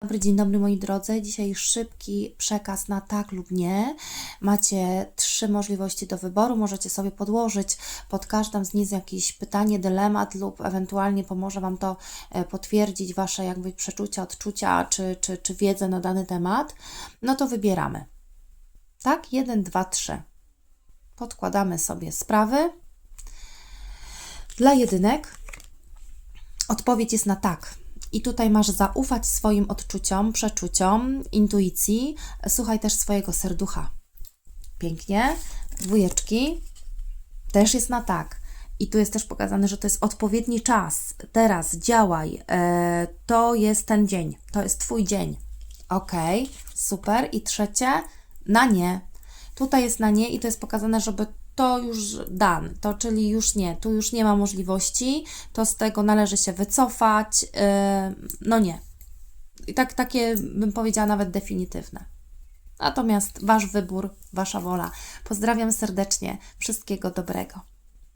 Dobry dzień dobry moi drodzy. Dzisiaj szybki przekaz na tak lub nie. Macie trzy możliwości do wyboru. Możecie sobie podłożyć pod każdą z nich jakieś pytanie, dylemat lub ewentualnie pomoże Wam to e, potwierdzić Wasze jakby przeczucia, odczucia czy, czy, czy wiedzę na dany temat. No to wybieramy. Tak? Jeden, dwa, trzy. Podkładamy sobie sprawy. Dla jedynek odpowiedź jest na tak. I tutaj masz zaufać swoim odczuciom, przeczuciom, intuicji. Słuchaj też swojego serducha. Pięknie. Dwójeczki. Też jest na tak. I tu jest też pokazane, że to jest odpowiedni czas. Teraz działaj. E, to jest ten dzień. To jest Twój dzień. Ok, super. I trzecie, na nie. Tutaj jest na nie i to jest pokazane, żeby to już dan, to czyli już nie, tu już nie ma możliwości, to z tego należy się wycofać, yy, no nie. I tak takie bym powiedziała nawet definitywne. Natomiast Wasz wybór, Wasza wola. Pozdrawiam serdecznie, wszystkiego dobrego.